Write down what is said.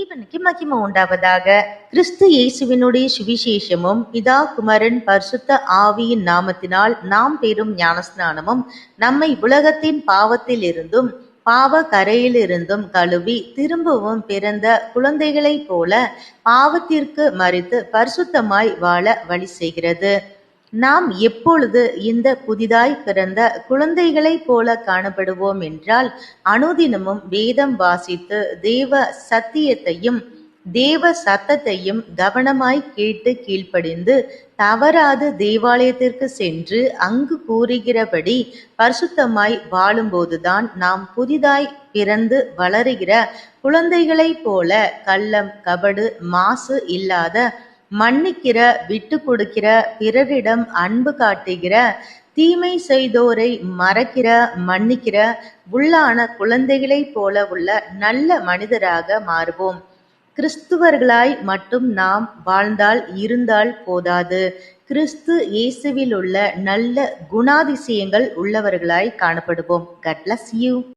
தேவனுக்கு மகிமை உண்டாவதாக கிறிஸ்து இயேசுவினுடைய சுவிசேஷமும் பிதா குமரன் பரிசுத்த ஆவியின் நாமத்தினால் நாம் பெறும் ஞானஸ்நானமும் நம்மை உலகத்தின் பாவத்தில் இருந்தும் பாவ கரையிலிருந்தும் கழுவி திரும்பவும் பிறந்த குழந்தைகளைப் போல பாவத்திற்கு மறித்து பரிசுத்தமாய் வாழ வழி செய்கிறது. நாம் எப்பொழுது இந்த புதிதாய் பிறந்த குழந்தைகளைப் போல காணப்படுவோம் என்றால் அனுதினமும் வேதம் வாசித்து தேவ சத்தியத்தையும் தேவ சத்தத்தையும் கவனமாய் கேட்டு கீழ்ப்படிந்து தவறாது தேவாலயத்திற்கு சென்று அங்கு கூறுகிறபடி பரிசுத்தமாய் வாழும்போதுதான் நாம் புதிதாய் பிறந்து வளருகிற குழந்தைகளைப் போல கள்ளம் கபடு மாசு இல்லாத மன்னிக்கிற விட்டு கொடுக்கிற பிறரிடம் அன்பு காட்டுகிற தீமை செய்தோரை மறக்கிற மன்னிக்கிற உள்ளான குழந்தைகளைப் போல உள்ள நல்ல மனிதராக மாறுவோம். கிறிஸ்துவர்களாய் மட்டும் நாம் வாழ்ந்தால் இருந்தால் போதாது. கிறிஸ்து இயேசுவில் உள்ள நல்ல குணாதிசயங்கள் உள்ளவர்களாய் காணப்படுவோம். Cut you